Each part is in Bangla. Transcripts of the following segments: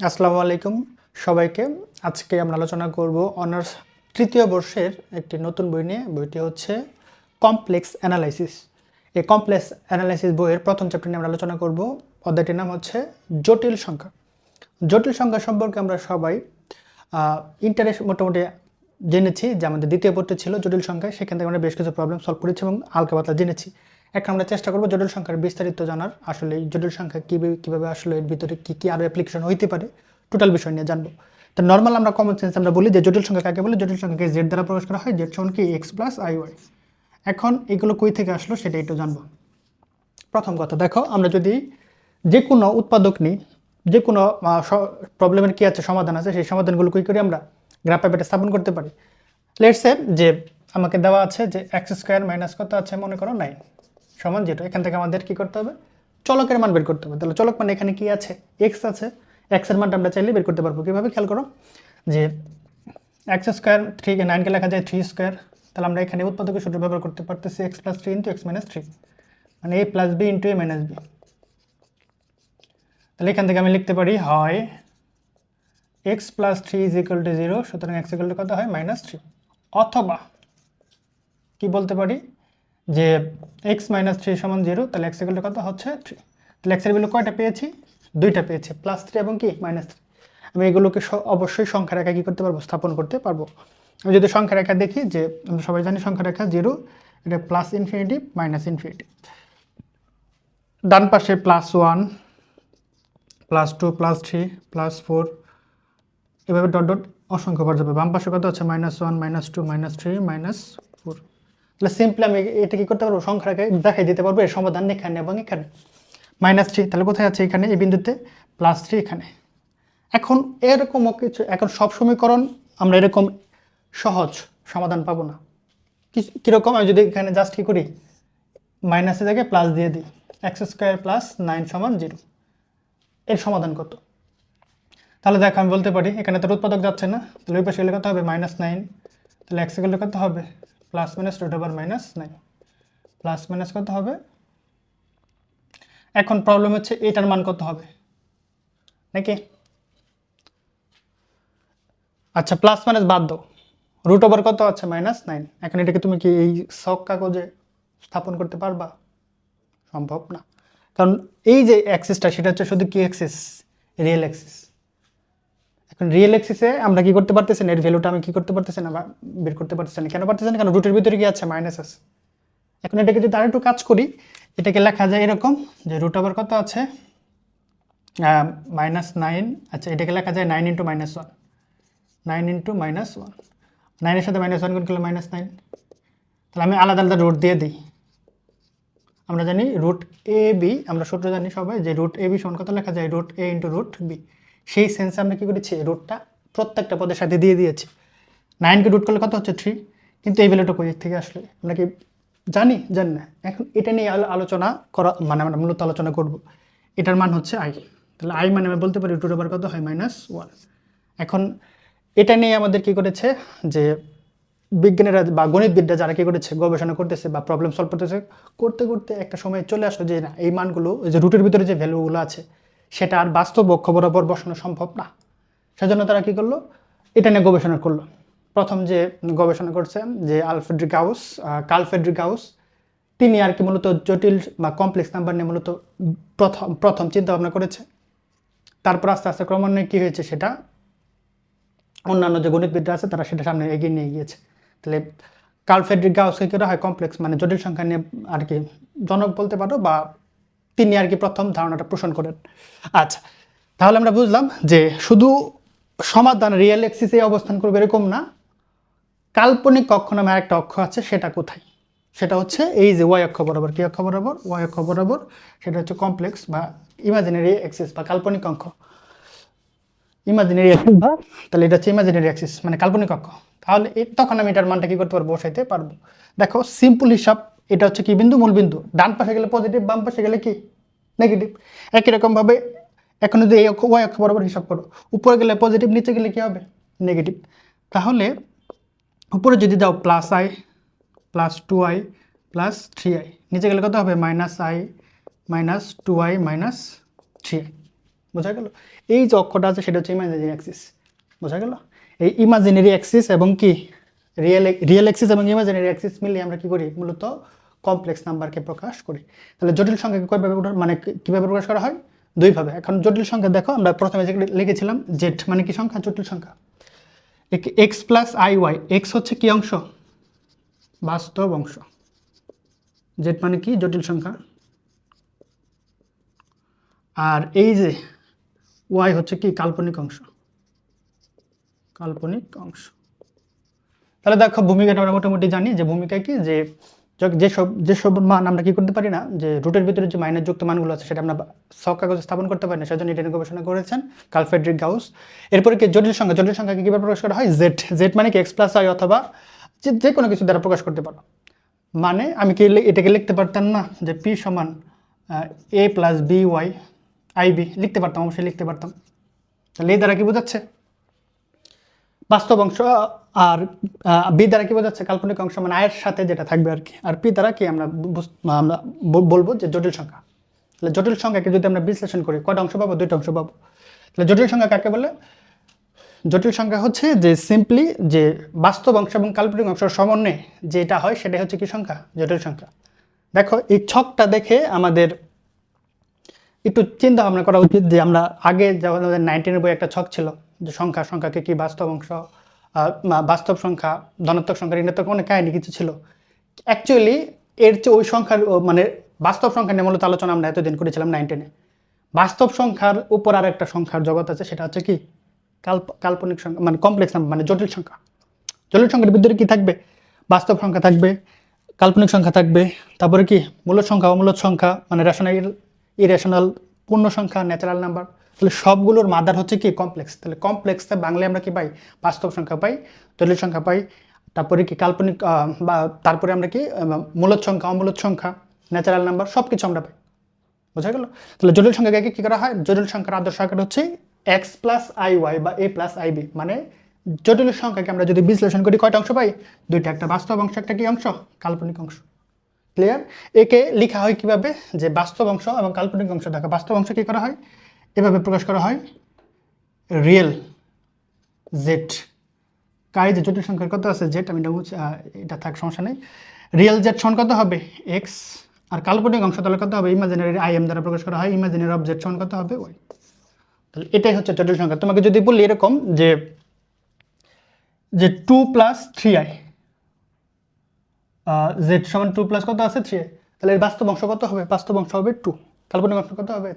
আসসালামু আলাইকুম সবাইকে। আজকে আমরা আলোচনা করব অনার্স তৃতীয় বর্ষের একটি নতুন বই নিয়ে। বইটি হচ্ছে কমপ্লেক্স অ্যানালাইসিস এই কমপ্লেক্স অ্যানালাইসিস বইয়ের প্রথম চ্যাপ্টার নিয়ে আমরা আলোচনা করব। অধ্যায়টির নাম হচ্ছে জটিল সংখ্যা। জটিল সংখ্যা সম্পর্কে আমরা সবাই ইন্টারেস্ট মোটামুটি জেনেছি যে আমাদের দ্বিতীয় পত্রে ছিল জটিল সংখ্যা। সেখান থেকে আমরা বেশ কিছু প্রবলেম সলভ করেছি এবং হালকা পাতলা জেনেছি। এখন আমরা চেষ্টা করব জটিল সংখ্যার বিস্তারিত জানার, আসলে জটিল সংখ্যা কীভাবে কীভাবে আসলে, এর ভিতরে কী কী আরও অ্যাপ্লিকেশন হইতে পারে টোটাল বিষয় নিয়ে জানব। তো নর্মাল আমরা কমন সেন্স আমরা বলি যে জটিল সংখ্যা কাকে বলে? জটিল সংখ্যাকে জেড দ্বারা প্রকাশ করা হয় জেড সমান কি? এক্স প্লাস আই ওয়াই এখন এগুলো কই থেকে আসলো সেটা একটু জানব। প্রথম কথা, দেখো আমরা যদি যে কোনো উৎপাদক নিই যে কোনো প্রবলেমের কী আছে, সমাধান আছে, সেই সমাধানগুলো কী করি আমরা? গ্রাফ প্যাপেটে স্থাপন করতে পারি। লেটসে যে আমাকে দেওয়া আছে যে এক্স স্কোয়ার মাইনাস কত আছে মনে করো নাইন সমান জিরো এখান থেকে আমাদের কী করতে হবে? চলকের মান বের করতে হবে। তাহলে চলক মানে এখানে কি আছে? এক্স আছে। এক্সের মানটা আমরা চাইলে বের করতে পারব। কীভাবে? খেয়াল করো যে এক্স স্কোয়ার থ্রি নাইনকে লেখা যায় থ্রি স্কোয়ার তাহলে আমরা এখানে উৎপাদকের সূত্র ব্যবহার করতে পারতেছি x plus three into x minus three মানে a plus b into a minus b তাহলে এখান থেকে আমি লিখতে পারি, হয় x plus three is equal to zero সুতরাং এক্স ইকুয়াল টু কত হয়? মাইনাস থ্রি অথবা কি বলতে পারি? যে এক্স মাইনাস থ্রি সমান জিরো তাহলে এক্স টু কত হচ্ছে থ্রি তাহলে এক্সের ভ্যালু কয়টা পেয়েছি? দুইটা পেয়েছি প্লাস থ্রি এবং কি? মাইনাস থ্রি আমি এগুলোকে অবশ্যই সংখ্যা রেখা কী করতে পারব? স্থাপন করতে পারব। আমি যদি সংখ্যা রেখা দেখি, যে আমরা সবাই জানি সংখ্যা রেখা জিরো এটা প্লাস ইনফিনিটি মাইনাস ইনফিনিটি ডান পাশে plus one plus two plus three plus four এভাবে ডট ডট অসংখ্য বার যাবে। বাম পাশে কত হচ্ছে minus one minus two minus three minus তাহলে সিম্পলি আমি এটা কি করতে পারব? সংখ্যা রেখে দেখাই দিতে পারব, এর সমাধান এখানে এবং এখানে। মাইনাস থ্রি তাহলে কোথায় আছে এখানে? এই বিন্দুতে প্লাস থ্রি এখানে। এখন এরকমও কিছু, এখন সব সমীকরণ আমরা এরকম সহজ সমাধান পাবো না। কীরকম? আমি যদি এখানে জাস্ট কী করি? মাইনাসে থেকে প্লাস দিয়ে দিই। এক্স স্কোয়ার প্লাস নাইন সমান জিরো এর সমাধান কত? তাহলে দেখো, আমি বলতে পারি, এখানে তো উৎপাদক যাচ্ছে না। তাহলে ওই পাশে গেলে কত হবে? মাইনাস নাইন তাহলে এক্স গেলে কত হবে? Plus minus root over minus nine. Plus minus কত হবে? এখন প্রবলেম হচ্ছে এটার মান কত হবে? নাকি? আচ্ছা প্লাস মাইনাস বাদ দাও। রুট ওভার কত আছে? মাইনাস নাইন এখন এটাকে তুমি কি এই শখ কাগজে স্থাপন করতে পারবা? সম্ভব না। কারণ এই যে অ্যাক্সিসটা সেটা হচ্ছে শুধু কি অ্যাক্সিস রিয়েল অ্যাক্সিস এখন রিয়েল অ্যাক্সিসে আমরা কি করতে পারতেছি না? এর ভ্যালুটা আমি কি করতে পারতেছি না বের করতে পারতেছি না? কেন পারতেছি না? কেন রুটের ভিতরে কি আছে? মাইনাস আছে। এখন এটাকে যদি আরেকটু কাজ করি, এটাকে লেখা যায় এরকম যে রুট ওভার কত আছে? মাইনাস নাইন আচ্ছা এটাকে লেখা যায় nine into minus one nine into minus one নাইনের সাথে মাইনাস ওয়ান করলে মাইনাস নাইন তাহলে আমি আলাদা আলাদা রুট দিয়ে দিই। আমরা জানি রুট এ বি আমরা সূত্র জানি সবাই যে রুট এ বি সমান কত লেখা যায়? Root a into root b সেই সেন্সে আমরা কী করেছি? রুটটা প্রত্যেকটা পদের সাথে দিয়ে দিয়েছি। নাইনকে রুট করলে কত হচ্ছে? থ্রি কিন্তু এই ভ্যালুটা কই থেকে আসলে? আমরা কি জানি? জানি না। এখন এটা নিয়ে আলোচনা করা মানে আমরা মূলত আলোচনা করব। এটার মান হচ্ছে আই তাহলে আই মানে আমি বলতে পারি টু ওভার কত? হয় মাইনাস ওয়ান এখন এটা নিয়ে আমাদের কি করেছে? যে বিজ্ঞানীরা বা গণিতবিদরা যারা কী করেছে? গবেষণা করতেছে বা প্রবলেম সলভ করতেছে, করতে করতে একটা সময় চলে আসলো যে না, এই মানগুলো যে রুটের ভিতরে যে ভ্যালুগুলো আছে সেটা আর বাস্তব অক্ষ বরাবর বসানো সম্ভব না। সেজন্য তারা কি করল? এটা নিয়ে গবেষণা করল। প্রথম যে গবেষণা করছে যে আলফ্রেড্রিক গাউস কালফেড্রিক গাউস তিনি আর কি মূলত জটিল বা কমপ্লেক্স নাম্বার নিয়ে মূলত প্রথম প্রথম চিন্তা ভাবনা করেছে। তারপর আস্তে আস্তে ক্রমান্বয়ে কী হয়েছে সেটা, অন্যান্য যে গণিতবিদরা আছে তারা সেটা সামনে এগিয়ে নিয়ে গিয়েছে। তাহলে কালফেড্রিক গাউসকে কী হয় কমপ্লেক্স? মানে জটিল সংখ্যা নিয়ে আর কি জনক বলতে পারো বা তিনি আর কি প্রথম ধারণাটা পোষণ করেন। আচ্ছা তাহলে আমরা বুঝলাম যে শুধু সমাধান রিয়েল এক্সিসে অবস্থান করবে এরকম না, কাল্পনিক কক্ষ নামে একটা অক্ষ আছে, সেটা কোথায়? সেটা হচ্ছে এই যে ওয়াই অক্ষ বরাবর, কী অক্ষ বরাবর? ওয়াই অক্ষ বরাবর, সেটা হচ্ছে কমপ্লেক্স বা ইমাজিনারি এক্সিস বা কাল্পনিক অঙ্ক ইমাজিনারি অ্যাক্সিস বা তাহলে এটা হচ্ছে ইমাজিনারি অ্যাক্সিস মানে কাল্পনিক অক্ষ। তাহলে তখন আমি এটার মানটা কী করতে পারব? বসাইতে পারব। দেখো সিম্পল হিসাব, এটা হচ্ছে কি বিন্দু? মূল বিন্দু। ডান পাশে গেলে পজিটিভ বাম পাশে গেলে কি? নেগেটিভ একই রকমভাবে এখন যদি এই অক্ষ ওয়াই অক্ষ বরাবর হিসাব করো, উপরে গেলে পজিটিভ নিচে গেলে কী হবে? নেগেটিভ তাহলে উপরে যদি দাও plus i plus two i plus three i নিচে গেলে কত হবে? Minus i minus two i minus three i বোঝা গেল? এই যে অক্ষটা আছে, সেটা হচ্ছে ইমাজিনারি অ্যাক্সিস বোঝা গেল? এই ইমাজিনারি অ্যাক্সিস এবং কি? রিয়েল রিয়েল অ্যাক্সিস এবং ইমাজিনারি অ্যাক্সিস মিলিয়ে আমরা কি করি? মূলত কমপ্লেক্স নাম্বারকে প্রকাশ করি। তাহলে জটিল সংখ্যাকে কয়ভাবে মানে কীভাবে প্রকাশ করা হয়? দুইভাবে। এখন জটিল সংখ্যা দেখো, আমরা প্রথমে যে লিখেছিলাম জেড মানে কি সংখ্যা? জটিল সংখ্যা। X plus i y x হচ্ছে কি অংশ? বাস্তব অংশ। জেড মানে কি? জটিল সংখ্যা। আর এই যে ওয়াই হচ্ছে কি? কাল্পনিক অংশ। কাল্পনিক অংশ। তাহলে দেখো, ভূমিকাটা আমরা মোটামুটি জানি যে ভূমিকা কি? যে যেসব যেসব মান আমরা কি করতে পারি না? যে রুটের ভিতরে যে মাইনাস যুক্ত মানগুলো আছে, সেটা আমরা সব কাগজে স্থাপন করতে পারি না, সেজন্য এটা গবেষণা করেছেন কালফেড্রিক গাউস। এরপরে কি? জটিল সংখ্যা, জটিল সংখ্যাকে কীভাবে প্রকাশ করা হয়? জেড জেড মানে কি? এক্স প্লাস আই অথবা যে যে কোনো কিছু দ্বারা প্রকাশ করতে পারো। মানে আমি কি এটাকে লিখতে পারতাম না? যে পি সমান a plus b y i b লিখতে পারতাম, অবশ্যই লিখতে পারতাম। তাহলে এই দ্বারা কি বোঝাচ্ছে? বাস্তব অংশ আর বি দ্বারা কি বোঝাচ্ছে? কাল্পনিক অংশ মানে আয়ের সাথে যেটা থাকবে আর কি। আর পি দ্বারা কি আমরা আমরা বলব যে জটিল সংখ্যা। তাহলে জটিল সংখ্যাকে যদি আমরা বিশ্লেষণ করি, কয়টা অংশ পাবো? দুইটা অংশ পাবো। তাহলে জটিল সংখ্যা কাকে বলে? জটিল সংখ্যা হচ্ছে যে সিম্পলি যে বাস্তব অংশ এবং কাল্পনিক অংশ সমন্বয়ে যেটা হয়, সেটাই হচ্ছে কি সংখ্যা? জটিল সংখ্যা। দেখো, এই ছকটা দেখে আমাদের একটু চিন্তা ভাবনা করা উচিত যে আমরা আগে যেমন আমাদের নাইনটিনের বই একটা ছক ছিল, যে সংখ্যা, সংখ্যাকে কি বাস্তব অংশ বাস্তব সংখ্যা, ধনাত্মক সংখ্যা, ঋণাত্মক অনেক কাহিনী কিছু ছিল। অ্যাকচুয়ালি এর চেয়ে ওই সংখ্যার মানে বাস্তব সংখ্যা নিয়ে মূলত আলোচনা আমরা এতদিন করেছিলাম নাইনটিনে বাস্তব সংখ্যার উপর আর একটা সংখ্যার জগৎ আছে, সেটা হচ্ছে কি? কাল্প, কাল্পনিক সংখ্যা মানে কমপ্লেক্স নাম্বার মানে জটিল সংখ্যা। জটিল সংখ্যার ভিতরে কি থাকবে? বাস্তব সংখ্যা থাকবে, কাল্পনিক সংখ্যা থাকবে, তারপরে কি? মূলদ সংখ্যা, অমূলদ সংখ্যা মানে রেশনাল ইরেশনাল পূর্ণ সংখ্যা ন্যাচারাল নাম্বার তাহলে সবগুলোর মাদার হচ্ছে কি? কমপ্লেক্স তাহলে কমপ্লেক্সে বাংলায় আমরা কি পাই? বাস্তব সংখ্যা পাই জটিল সংখ্যা পাই, তারপরে কি কাল্পনিক বা তারপরে আমরা কি মূলত সংখ্যা, অমূলত সংখ্যা ন্যাচারাল নাম্বার সব কিছু আমরা পাই। বোঝা গেল? তাহলে জটিল সংখ্যাকে কি করা হয়? জটিল সংখ্যার আদর্শ আকার হচ্ছে এক্স প্লাস আই ওয়াই বা এ প্লাস আই বি মানে জটিল সংখ্যাকে আমরা যদি বিশ্লেষণ করি, কয়টা অংশ পাই? দুইটা একটা বাস্তব অংশ, একটা কি অংশ? কাল্পনিক অংশ। ক্লিয়ার একে লেখা হয় কীভাবে? যে বাস্তব অংশ এবং কাল্পনিক অংশ। দেখা, বাস্তব অংশ কি করা হয়? এভাবে প্রকাশ করা হয়। রিয়েল জেট কাই যে জটিল সংখ্যার কত আছে? জেড আমি এটা থাক, সমস্যা নেই। রিয়েল জেট সমান কত হবে? এক্স আর কাল্পনিক অংশ তাহলে কত হবে? ইমাজিনারি আই এম দ্বারা প্রকাশ করা হয়। ইমাজিনারি জেড সমান কত হবে? ওয়াই তাহলে এটাই হচ্ছে জটিল সংখ্যা। তোমাকে যদি বলি এরকম যে যে two plus three i z সমান টু প্লাস কত আছে থ্রি তাহলে এর বাস্তব অংশ কত হবে? বাস্তব অংশ হবে টু কাল্পনিক অংশ কত হবে?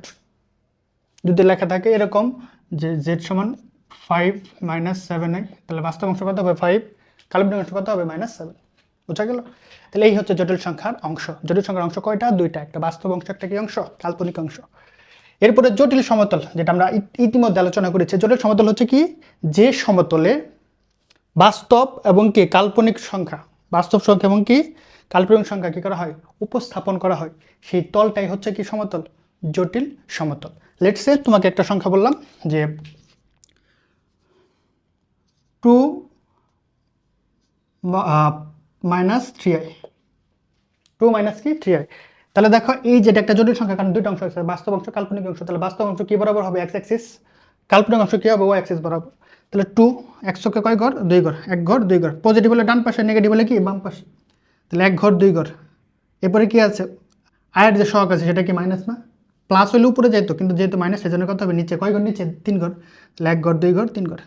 যদি লেখা থাকে এরকম যে জেড সমান ফাইভ মাইনাস সেভেন আই তাহলে বাস্তব অংশ কত হবে? ফাইভ কাল্পনিক অংশ কত হবে? মাইনাস সেভেন বোঝা গেল? তাহলে এই হচ্ছে জটিল সংখ্যার অংশ। জটিল সংখ্যার অংশ কয়টা? দুইটা। একটা বাস্তব অংশ, একটা কি অংশ? কাল্পনিক অংশ। এরপরে জটিল সমতল, যেটা আমরা ইতিমধ্যে আলোচনা করেছি, জটিল সমতল হচ্ছে কি? যে সমতলে বাস্তব এবং কি কাল্পনিক সংখ্যা বাস্তব সংখ্যা এবং কি? কাল্পনিক সংখ্যা কি করা হয়? উপস্থাপন করা হয়। সেই তলটাই হচ্ছে কি সমতল? জটিল সমতল। লেটসে তোমাকে একটা সংখ্যা বললাম যে two minus three i two minus কি? থ্রি আই তাহলে দেখো, এই যেটা একটা জটিল সংখ্যা, কারণ দুইটা অংশ আছে, বাস্তব অংশ, কাল্পনিক অংশ, তাহলে বাস্তব অংশ কি বরাবর হবে? এক্স অ্যাক্সিস কাল্পনিক অংশ কি হবে? ও অ্যাক্সিস বরাবর। তাহলে টু একশোকে কয় ঘর? দুই ঘর। এক ঘর, দুই ঘর। পজিটিভ হলে ডান পাশে নেগেটিভ হলে কি? বাম পাশে। তাহলে এক ঘর, দুই ঘর। এরপরে কি আছে? আয়ের যে শখ আছে, সেটা কি মাইনাস না? প্লাস হলে উপরে যেত কিন্তু যেহেতু মাইনাস সেজন্য কত হবে? নিচে কয় ঘর? নিচে তিন ঘর। তাহলে এক ঘর, দুই ঘর, তিন ঘর।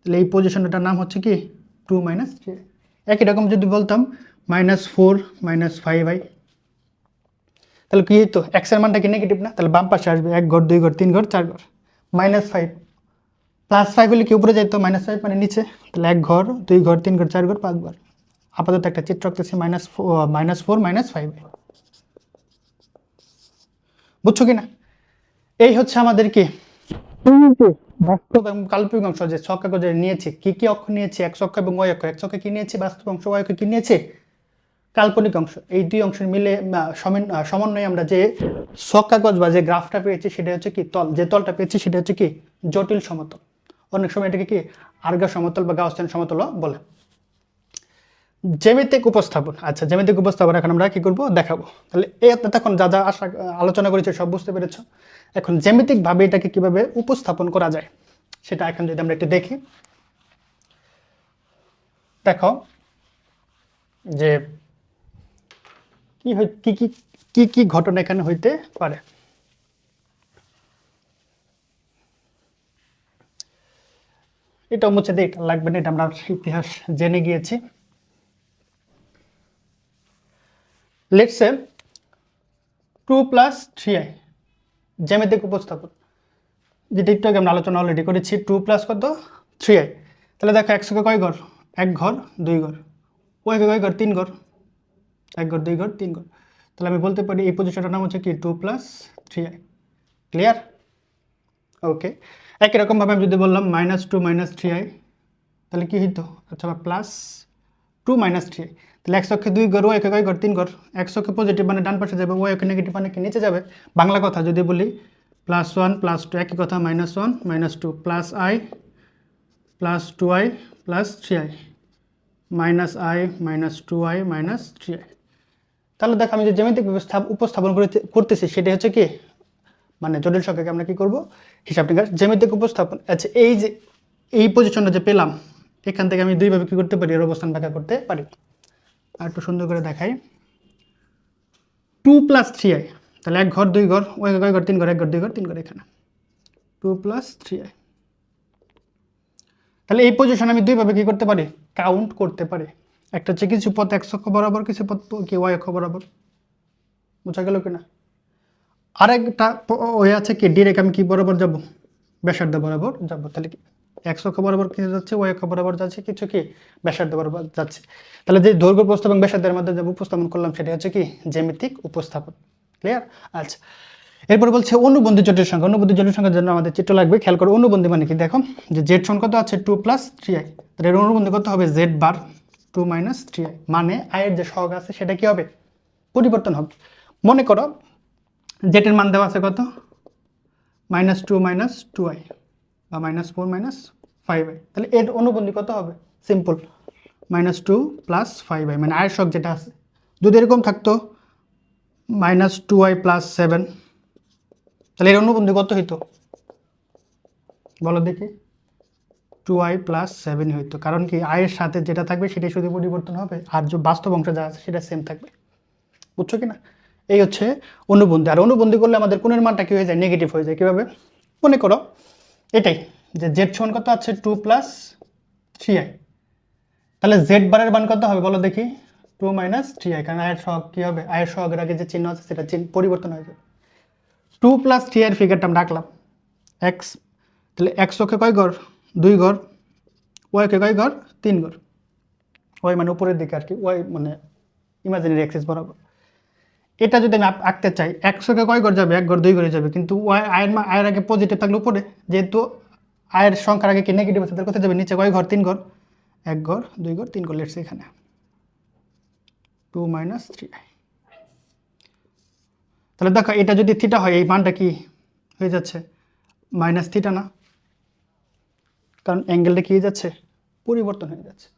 তাহলে এই পজিশনটার নাম হচ্ছে কি? টু মাইনাস একই রকম যদি বলতাম minus four minus five i তাহলে কি তো এক্সের মানটা কি নেগেটিভ না? তাহলে বাম পাশে আসবে এক ঘর, দুই ঘর, তিন ঘর, চার ঘর। মাইনাস ফাইভ প্লাস ফাইভ হলে কি উপরে যেত মাইনাস ফাইভ মানে নিচে। তাহলে এক ঘর, দুই ঘর, তিন ঘর, চার ঘর, পাঁচ ঘর। আপাতত একটা চিত্র রাখতেছি minus minus four minus five বুঝছ কি না এই হচ্ছে আমাদের কি? বাস্তব এবং কাল্পনিক অংশ যে ছক কাগজে নিয়েছি। কি কি অক্ষ নিয়েছি? এক অক্ষ এবং ওয়াই অক্ষ। এক ছকে কি নিয়েছি? বাস্তব অংশ অক্ষ কি নিয়েছি? কাল্পনিক অংশ। এই দুই অংশের মিলে সমন্বয়ে আমরা যে ছক কাগজ বা যে গ্রাফটা পেয়েছি, সেটা হচ্ছে কি তল? যে তলটা পেয়েছি, সেটা হচ্ছে কি? জটিল সমতল। অনেক সময় এটাকে কি আর্গা সমতল বা গাউসিয়ান সমতলও বলে। জ্যামিতিক উপস্থাপন। আচ্ছা জ্যামিতিক উপস্থাপন এখন আমরা কি করব? দেখাবো। তাহলে এ এতক্ষণ যা যা আশা, আলোচনা করেছি সব বুঝতে পেরেছ। এখন জ্যামিতিকভাবে এটাকে কীভাবে উপস্থাপন করা যায়, সেটা এখন যদি আমরা একটু দেখি। দেখো, যে কি কি কি কি ঘটনা এখানে হইতে পারে? এটা মুছে দেখ লাগবে না, এটা আমরা ইতিহাস জেনে গিয়েছি। Let's two plus three i জ্যামিতিক উপস্থাপন। যেটা একটু আগে আমরা আলোচনা অলরেডি করেছি টু প্লাস কত? থ্রি আই তাহলে দেখো একশোকে কয় ঘর? এক ঘর, দুই ঘর। ওয়াইকে কয় ঘর? তিন ঘর। এক ঘর, দুই ঘর, তিন ঘর। তাহলে আমি বলতে পারি এই পজিশনটার নাম হচ্ছে কি? Two plus three i clear okay একই রকমভাবে আমি যদি বললাম minus two minus three i তাহলে কী হইতো? আচ্ছা plus two minus three i তাহলে একশো দুই ঘর ও একে কয় ঘর তিন ঘর একশো অক্ষে পজিটিভ মানে ডান পাশে যাবে ও একে নেগেটিভ মানে কি? নিচে যাবে। বাংলা কথা যদি বলি প্লাস ওয়ান প্লাস টু একই কথা minus one minus two plus i plus two i plus three i minus i minus two i minus three i তাহলে দেখো, আমি যে ব্যবস্থা উপস্থাপন করতে, করতেছি, সেটা হচ্ছে কি? মানে জটিল সংখ্যাকে আমরা কি করব? হিসাব নিকাশ জ্যামিতিক উপস্থাপন। আচ্ছা এই যে, এই পজিশনটা যে পেলাম, এখান থেকে আমি দুইভাবে কি করতে পারি? এর অবস্থান ব্যাখ্যা করতে পারি। আর একটু সুন্দর করে দেখাই। টু প্লাস থ্রি আই তাহলে এক ঘর, দুই ঘর, ওই এক ঘর? তিন ঘর, এক ঘর, দুই ঘর, তিন ঘর এখানে। টু প্লাস থ্রি আই তাহলে এই পজিশন আমি দুইভাবে কি করতে পারি? কাউন্ট করতে পারি। একটা হচ্ছে কিছু পথ এক বরাবর, কিছু পথ কি ওয়াই অক্ষ বরাবর। বোঝা গেল কিনা? আরেকটা ওয়ে আছে কি? ডিরেক্ট আমি কি বরাবর যাব? ব্যাসার্ধ বরাবর যাব। তাহলে কি? এক অক্ষ বরাবর কিছু যাচ্ছে? ওয়াই অক্ষ বরাবর যাচ্ছে? কিছু কি? ব্যাসার্ধ বরাবর যাচ্ছে। তাহলে যে দৈর্ঘ্য প্রস্থ এবং ব্যাসার্ধের মধ্যে যে উপস্থাপন করলাম, সেটা হচ্ছে কি? জ্যামিতিক উপস্থাপন। ক্লিয়ার আচ্ছা। এরপর বলছে অনুবন্ধী জটিল সংখ্যা। অনুবন্ধী জটিল সংখ্যার জন্য আমাদের চিত্র লাগবে। খেয়াল করো, অনুবন্ধী মানে কি? দেখো, যে জেড সন কত আছে টু প্লাস থ্রি আই তাহলে এর অনুবন্ধী কত হবে? Z bar two minus three i মানে আয়ের যে সহগ আছে, সেটা কি হবে? পরিবর্তন হবে। মনে করো জেটের মান দেওয়া আছে কত? Minus two minus two i বা minus four minus five i তাহলে এর অনুবন্ধী কত হবে? Simple minus two plus five i মানে আয়ের শখ যেটা আছে। যদি এরকম থাকতো minus two i plus seven তাহলে এর অনুবন্ধী কত হইতো? বলো দেখি। টু আই প্লাস সেভেন হইতো। কারণ কি, আয়ের সাথে যেটা থাকবে সেটাই শুধু পরিবর্তন হবে। আর যে বাস্তব অংশ যা আছে সেটা সেম থাকবে। বুঝছ কি না? এই হচ্ছে অনুবন্ধী। আর অনুবন্ধী করলে আমাদের কোণের মানটা কি হয়ে যায়? নেগেটিভ হয়ে যায়। কীভাবে? মনে করো এটাই, যে জেড সমান কত আছে? টু প্লাস থ্রি আই তাহলে জেড বারের মান কত হবে বলো দেখি? টু মাইনাস থ্রি আই কারণ আয়ের সহগ কী হবে? আয়ের সহগের আগে যে চিহ্ন আছে, সেটা চিহ্ন পরিবর্তন হয়ে যাবে। টু প্লাস থ্রি আইয়ের ফিগারটা আমরা রাখলাম। এক্স তাহলে একশোকে কয় ঘর দুই ঘর ওয়াইকে কয় ঘর তিন ঘর ওয়াই মানে উপরের দিকে আর কি। ওয়াই মানে ইমাজিনারি অ্যাক্সেস বরাবর। এটা যদি আমি আঁকতে চাই একশোকে কয় ঘর যাবে? এক ঘর, দুই ঘরে যাবে। কিন্তু আয়ের মা আয়ের আগে পজিটিভ থাকলে উপরে। যেহেতু আয়ের সংখ্যার আগে কি নেগেটিভ আছে, তাহলে কোথায় যাবে? নিচে কয় ঘর? তিন ঘর। এক ঘর, দুই ঘর, তিন ঘর লেটস এখানে। টু মাইনাস থ্রি তাহলে দেখো, এটা যদি থিটা হয়, এই মানটা কি হয়ে যাচ্ছে? মাইনাস থিটা না? কারণ অ্যাঙ্গেলটা কি হয়ে যাচ্ছে? পরিবর্তন হয়ে যাচ্ছে।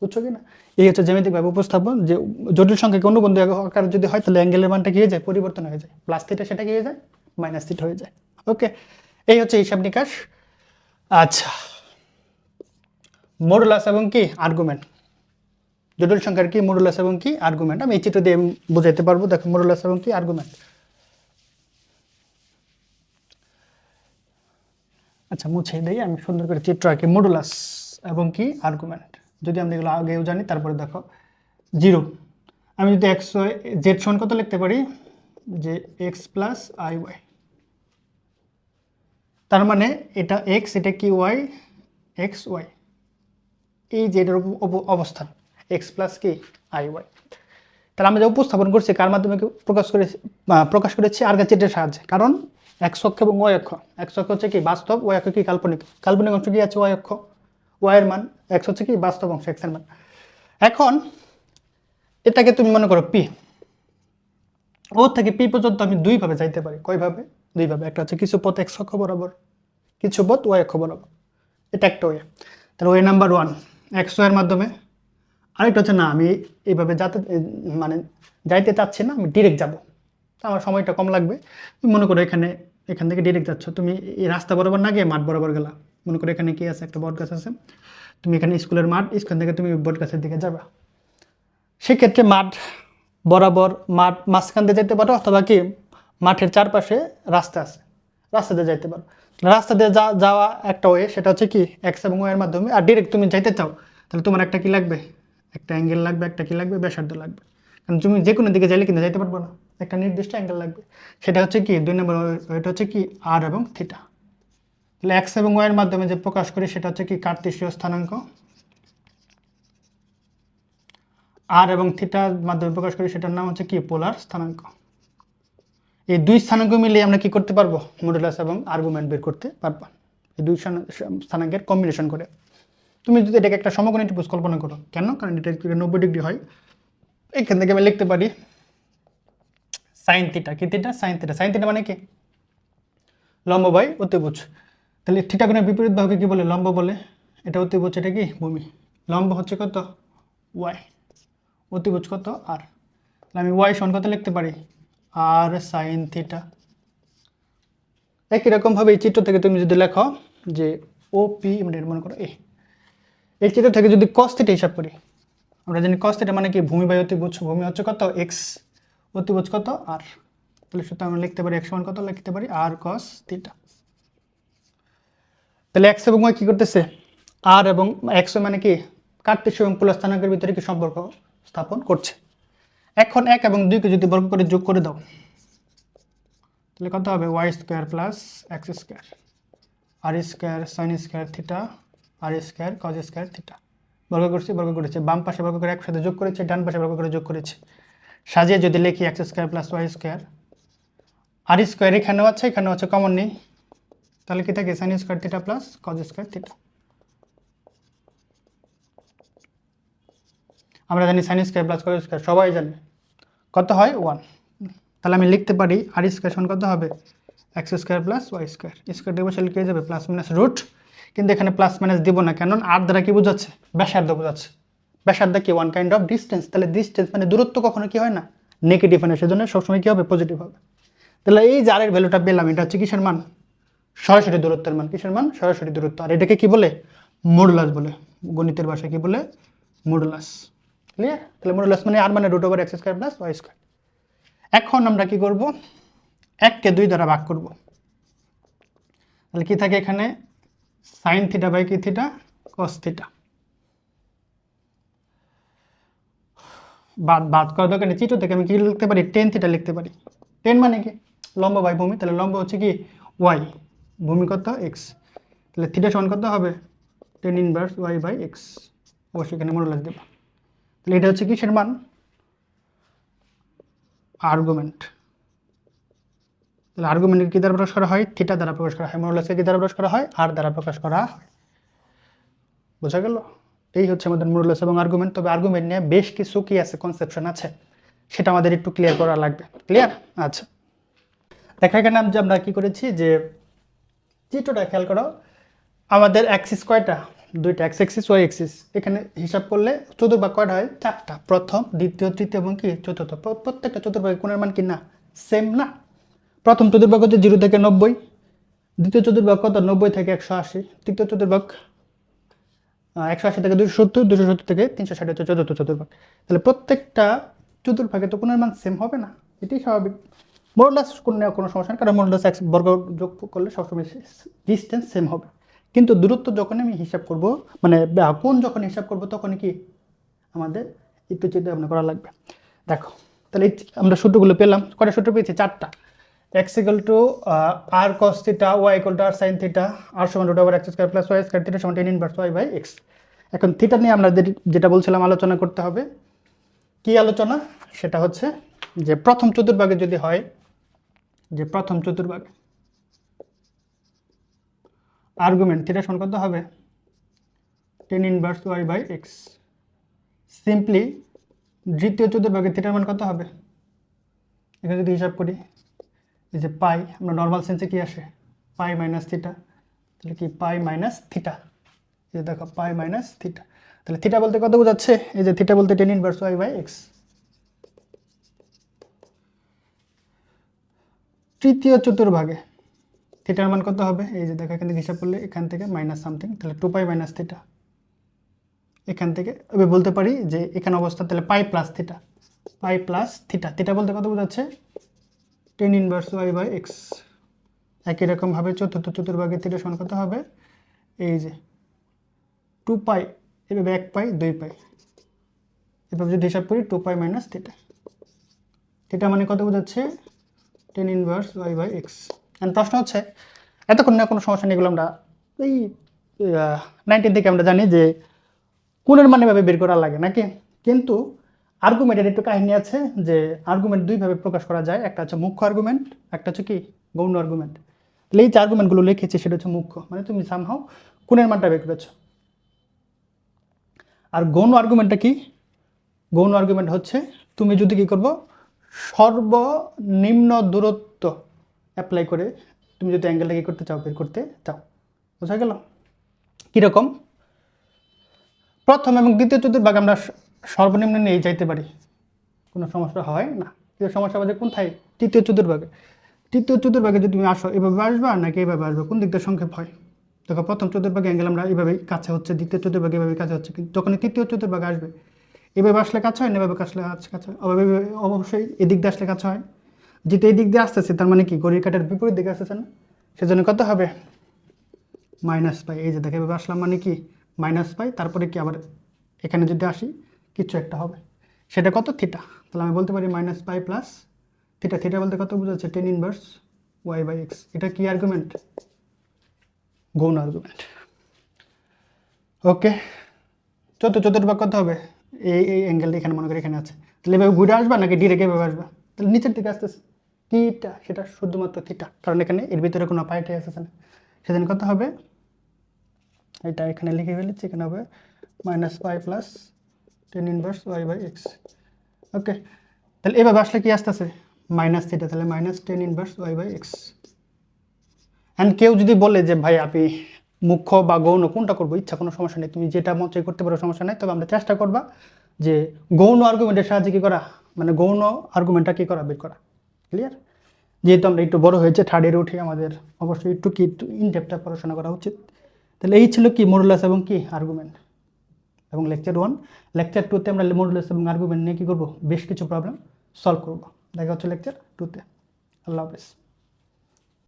বুঝছ কি না? এই হচ্ছে জ্যামিতিকভাবে উপস্থাপন যে জটিল সংখ্যাকে অনুবন্ধ আকার যদি হয়, তাহলে অ্যাঙ্গেলের মানটা কি হয়ে যায়? পরিবর্তন হয়ে যায়। প্লাস থিটা সেটা কি হয়ে যায়? মাইনাস থিটা হয়ে যায়। ওকে এই হচ্ছে হিসাব নিকাশ। আচ্ছা। মডুলাস এবং কি? আর্গুমেন্ট জটিল সংখ্যার কি? মডুলাস এবং কি? আর্গুমেন্ট আমি এই চিত্র দিয়ে বোঝাইতে পারব। দেখো মডুলাস এবং কি? আর্গুমেন্ট আচ্ছা মুছে দিই। আমি সুন্দর করে চিত্র আঁকি। মডুলাস এবং কি? আর্গুমেন্ট যদি আমরা এগুলো আগেও জানি তারপরে দেখো। জিরো। আমি যদি ওয়াই জেড সমান কত লিখতে পারি? যে এক্স প্লাস আই ওয়াই তার মানে এটা এক্স এটা কি ওয়াই এক্স ওয়াই এই যে এটার অবস্থান। এক্স প্লাস কি? আই ওয়াই তাহলে আমরা যা উপস্থাপন করছি কার মাধ্যমে প্রকাশ আহ, প্রকাশ করেছি আর চিত্রের সাহায্যে। কারণ এক্স অক্ষ এবং ওয়াই অক্ষ। এক্স অক্ষ হচ্ছে কি? বাস্তব। ওয়াই অক্ষ কি? কাল্পনিক। কাল্পনিক অংশ কি আছে? ওয়াই অক্ষ। ওয়াইয়ের মান এক্স হচ্ছে কি? বাস্তব অংশ এক্সের মান। এখন, এটাকে তুমি মনে করো পি ও থেকে পি পর্যন্ত আমি দুইভাবে যাইতে পারি। কয়ভাবে দুইভাবে একটা হচ্ছে কিছু পথ এক্স অক্ষ বরাবর, কিছু পথ ওয়াই অক্ষ বরাবর। এটা একটা ওয়ে তাহলে ওয়ে নাম্বার ওয়ান এক্স ওয়ের মাধ্যমে। আরেকটা হচ্ছে, না, আমি এইভাবে যাতে মানে যাইতে চাচ্ছি না, আমি ডিরেক্ট যাব। আমার সময়টা কম লাগবে। তুমি মনে করো এখানে, এখান থেকে ডিরেক্ট যাচ্ছ। তুমি এই রাস্তা বরাবর না গিয়ে মাঠ বরাবর গেলা। মনে করো এখানে কি আছে? একটা বট গাছ আছে। তুমি এখানে স্কুলের মাঠ, স্কুল থেকে তুমি বট গাছের দিকে যাবা। সেক্ষেত্রে মাঠ বরাবর মাঠ মাঝখান দিয়ে যেতে পারো অথবা কি মাঠের চারপাশে রাস্তা আছে। রাস্তা দিয়ে যাইতে পারো। রাস্তা দিয়ে যা যাওয়া একটা ওয়ে সেটা হচ্ছে কি এক্স এবং ওয়ের মাধ্যমে। আর ডিরেক্ট তুমি যাইতে চাও, তাহলে তোমার একটা কি লাগবে? একটা অ্যাঙ্গেল লাগবে, একটা কি লাগবে? ব্যাসার্ধ লাগবে। কারণ তুমি যে কোনো দিকে যাইলে কিন্তু যাইতে পারব না। একটা নির্দিষ্ট অ্যাঙ্গেল লাগবে। সেটা হচ্ছে কি, দুই নম্বর ওয়েটা হচ্ছে কি আর এবং থিটা এক্স এবং ওয়ের মাধ্যমে যে প্রকাশ করি সেটা হচ্ছে কি কার্তেশীয় স্থানাঙ্ক। আর এবং থিটার মাধ্যমে প্রকাশ করি সেটার নাম হচ্ছে কি? পোলার স্থানাঙ্ক। এই দুই স্থানাঙ্ক মিলিয়ে আমরা কি করতে পারব? মডুলাস এবং আর্গুমেন্ট বের করতে পারব। এই দুই স্থানা- স্থানাঙ্কের কম্বিনেশন করে। তুমি যদি এটাকে একটা সমকোণী ত্রিভুজ কল্পনা করো। কেন? কারণ এটা নব্বই ডিগ্রি হয়। এখান থেকে আমি লিখতে পারি সাইন থিটা কি theta sine theta sine theta মানে কি? লম্ব বাই অতিভুজ। তাহলে থিটা কোণের বিপরীত বাহুকে কি বলে? লম্ব বলে। এটা অতিভুজ এটা কি? ভূমি। লম্ব হচ্ছে কত? ওয়াই অতিভুজ কত? আর তাহলে আমি ওয়াই সমান কত লিখতে পারি? আর সাইন থিটা একই রকমভাবে এই চিত্র থেকে তুমি যদি লেখো যে ও পি মনে করো এ এই চিত্র থেকে যদি কস থিটা হিসাব করি, আমরা জানি কস মানে কি? ভূমি বাই অতিভুজ। ভূমি হচ্ছে কত? এক্স অতিভুজ কত? আর তাহলে সুতরাং আমরা লিখতে পারি এক সমান কত? লিখতে পারি আর কস থিটা তাহলে এক্স এবং ওয়াই কী করতেছে? আর এবং এক্স মানে কি? কার্তেশীয় এবং পোলার স্থানাঙ্কের ভিতরে কি সম্পর্ক স্থাপন করছে। এখন এক এবং দুইকে যদি বর্গ করে যোগ করে দাও, তাহলে কত হবে? Y square plus x square r square sine square theta r square cos square theta বর্গ করছি, বর্গ করেছে। বাম পাশে বর্গ করে একসাথে যোগ করেছে, ডান পাশে বর্গ করে যোগ করেছে। সাজিয়ে যদি লিখি x square plus y square r square এখানেও আছে এখানেও আছে কমন নেই। তাহলে কি থাকে? Sine square theta plus cos square theta আমরা জানি sine square plus cos square সবাই জানে। কত হয়? ওয়ান তাহলে আমি লিখতে পারি আর স্কোয়ার সমান কত হবে? X square plus y square square দিয়ে বসে লিখে যাবে প্লাস মাইনাস রুট কিন্তু এখানে প্লাস মাইনাস দিব না কেন আর দ্বারা কি বোঝাচ্ছে? ব্যাসার্ধ বোঝাচ্ছে। ব্যাসার্ধ কি? ওয়ান কাইন্ড অফ ডিস্টেন্স তাহলে ডিস্টেন্স মানে দূরত্ব কখনো কি হয় না? নেগেটিভ হয় না, সেজন্য সবসময় কি হবে? পজিটিভ হবে। তাহলে এই যে আরের ভ্যালুটা পেলাম, এটা হচ্ছে কিসের মান? সরাসরি দূরত্বের মান কিসের মান? সরাসরি দূরত্ব। আর এটাকে কি বলে? মডুলাস বলে। গণিতের ভাষায় কি বলে? মডুলাস। ক্লিয়ার তাহলে মডুলাস মানে আর মানে root over x square plus y square এখন আমরা কি করব? এককে দুই দ্বারা ভাগ করব। তাহলে কি থাকে এখানে? সাইন থিটা বাই কি থিটা কস থিটা বাদ বাদ করা দরকার চিত্র থেকে আমি কি লিখতে পারি? টেন থিটা লিখতে পারি। টেন মানে কি? লম্ব বাই ভূমি। তাহলে লম্ব হচ্ছে কি? ওয়াই ভূমি কত? এক্স তাহলে থিটা সমান কত হবে? Tan inverse y by x ও সেখানে মনোলাস দেবা। তাহলে এটা হচ্ছে কিসের মান? আর্গুমেন্ট তাহলে আর্গুমেন্টের কী দ্বারা প্রকাশ করা হয়? থিটা দ্বারা প্রকাশ করা হয়। মনোলাসকে কী দ্বারা প্রকাশ করা হয়? আর দ্বারা প্রকাশ করা হয়। বোঝা গেল? এই হচ্ছে আমাদের মনোলাস এবং আর্গুমেন্ট তবে আর্গুমেন্ট নিয়ে বেশ কিছু কি আছে? কনসেপশন আছে। সেটা আমাদের একটু ক্লিয়ার করা লাগবে। ক্লিয়ার আচ্ছা। দেখা এখানে যে আমরা কি করেছি যে চিত্রটা খেয়াল করো। আমাদের অ্যাক্সিস কয়টা দুইটা এক্স এক্সিস ওয়াই এক্সিস এখানে হিসাব করলে চতুর্ভাগ কয়টা হয়? চারটা। প্রথম, দ্বিতীয়, তৃতীয় এবং কি? চতুর্থ। প্র- প্রত্যেকটা চতুর্ভাগে কোণের মান কি? না। সেম না। প্রথম চতুর্ভাগ হচ্ছে জিরো থেকে নব্বই, দ্বিতীয় চতুর্ভাগ কত? নব্বই থেকে একশো আশি, তৃতীয় চতুর্ভাগ একশো আশি থেকে দুশো সত্তর দুশো সত্তর থেকে তিনশো ষাট হচ্ছে চতুর্থ চতুর্ভাগ। তাহলে প্রত্যেকটা চতুর্ভাগে তো কোণের মান সেম হবে না। এটাই স্বাভাবিক। মোরলাস কোনো কোনো সমস্যা নেই, কারণ মোরলাস এক বর্গ যোগ করলে সবসময় ডিস্টেন্স সেম হবে। কিন্তু দূরত্ব যখন আমি হিসাব করব মানে কোন যখন হিসাব করব তখন কি আমাদের একটু চিন্তা ভাবনা করা লাগবে। দেখো, তাহলে আমরা সূত্রগুলো পেলাম, কটা সূত্র পেয়েছি? চারটা। X equal to r cos theta y equal to r sine theta r সমান root over x square plus y square theta সমান tan inverse y by x এখন থিটা নিয়ে আমরা যেটা বলছিলাম, আলোচনা করতে হবে। কি আলোচনা? সেটা হচ্ছে যে প্রথম চতুর্ভাগে যদি হয় যে প্রথম চতুর্ভাগে। আর্গুমেন্ট থিটা সমান কত হবে? Tan inverse y by x simply দ্বিতীয় চতুর্ভাগে থিটার মান কত হবে? এখানে যদি হিসাব করি, এই যে পাই আমরা নর্মাল সেন্সে কি আসে? পাই মাইনাস থিটা তাহলে কি পাই মাইনাস থিটা এই দেখো পাই মাইনাস থিটা তাহলে থিটা বলতে কত বোঝাচ্ছে? এই যে থিটা বলতে tan inverse y by x তৃতীয় চতুর্ভাগে। থিটার মান কত হবে? এই যে দেখো, এখান হিসাব করলে এখান থেকে মাইনাস সামথিং তাহলে টু পাই মাইনাস থিটা এখান থেকে আমি বলতে পারি যে এখানে অবস্থা, তাহলে pi plus theta pi plus theta theta বলতে কত বোঝাচ্ছে? Tan inverse y by x একই রকমভাবে চতুর্থ চতুর্ভাগে থিটা সমান কত হবে? এই যে টু পাই এভাবে এক পাই দুই পাই এভাবে যদি হিসাব করি two pi minus theta theta মানে কত বোঝাচ্ছে? Tan inverse y by x and প্রশ্ন হচ্ছে, এতক্ষণ না কোনো সমস্যা নেই আমরা এই নাইনটিন থেকে আমরা জানি যে কোনের মানে ভাবে বের করা লাগে নাকি? কিন্তু আর্গুমেন্টের একটু কাহিনী আছে যে আর্গুমেন্ট দুইভাবে প্রকাশ করা যায়। একটা হচ্ছে মুখ্য আর্গুমেন্ট একটা হচ্ছে কি? গৌণ আর্গুমেন্ট তাহলে এই যে আর্গুমেন্টগুলো লিখেছি সেটা হচ্ছে মুখ্য। মানে তুমি সামহাও কোনের মানটা বের করেছ। আর গৌণ আর্গুমেন্টটা কি? গৌণ আর্গুমেন্ট হচ্ছে, তুমি যদি কি করব? সর্বনিম্ন দূরত্ব অ্যাপ্লাই করে তুমি যদি অ্যাঙ্গেলটা কি করতে চাও, বের করতে চাও। বোঝা গেল? কীরকম? প্রথম এবং দ্বিতীয় চতুর্ভাগ আমরা সর্বনিম্ন নিয়ে যাইতে পারি। কোনো সমস্যা হয় না। কিন্তু সমস্যা বাজে কোনথায় তৃতীয় চতুর্ভাগে। তৃতীয় চতুর্ভাগে যদি তুমি আসো, এভাবে আসবা নাকি এভাবে আসবে? কোন দিকটা সংক্ষেপ হয়? দেখো, প্রথম চতুর্ভাগে অ্যাঙ্গেল আমরা এভাবেই কাছে হচ্ছে, দ্বিতীয় চতুর্ভাগে এভাবে কাছে হচ্ছে, কিন্তু যখনই তৃতীয় চতুর্ভাগে আসবে এভাবে আসলে কাজ হয় না, এভাবে আসলে কাছে হয়? অবশ্যই এদিক দিয়ে আসলে কাজ হয়। যেটা এই দিক দিয়ে আসতেছে, তার মানে কি? ঘড়ির কাটার বিপরীত দিকে আসতেছে না? সেজন্য কত হবে? Minus pi. এই যে দেখে এভাবে আসলাম মানে কি? Minus pi. তারপরে কি আবার এখানে যদি আসি, কিছু একটা হবে। সেটা কত? থিটা। তাহলে আমি বলতে পারি minus pi plus theta. Theta বলতে কত বোঝাচ্ছে? Tan inverse y by x এটা কি আর্গুমেন্ট গৌণ আর্গুমেন্ট ওকে চতুর্থ চতুর্ভাগ কত হবে? এই এই অ্যাঙ্গেলটা এখানে মনে করি এখানে আছে। তাহলে এভাবে ঘুরে আসবা নাকি ডিরেক্ট এভাবে আসবা? তাহলে নিচের দিকে আসতেছে। থিটা, সেটা শুধুমাত্র থিটা। কারণ এখানে এর ভিতরে কোনো পাইটাই আসতেছে না। সেদিন কত হবে? এটা এখানে লিখে ফেলেছি, এখানে হবে minus y plus tan inverse y by x okay তাহলে এভাবে আসলে কি আসতেছে? মাইনাস থিটা তাহলে minus tan inverse y by x and কেউ যদি বলে যে, ভাই, আপনি মুখ্য বা গৌণ কোনটা করব? ইচ্ছা, কোনো সমস্যা নেই। তুমি যেটা মন চাই করতে পারো, সমস্যা নেই। তবে আমরা চেষ্টা করবা যে গৌণ আর্গুমেন্টের সাহায্যে কী করা? মানে গৌণ আর্গুমেন্টটা কী করা? বের করা। ক্লিয়ার যেহেতু আমরা একটু বড় হয়েছে থার্ড ইয়ারে উঠে আমাদের অবশ্যই একটু কি একটু ইনডেপটা পড়াশোনা করা উচিত। তাহলে এই ছিল কি মোরুলাস এবং কি আর্গুমেন্ট এবং লেকচার ওয়ান লেকচার টুতে আমরা মোরুলাস এবং আর্গুমেন্ট নিয়ে কী করব? বেশ কিছু প্রবলেম সলভ করব। দেখা হচ্ছে লেকচার টুতে আল্লাহ হাফেজ।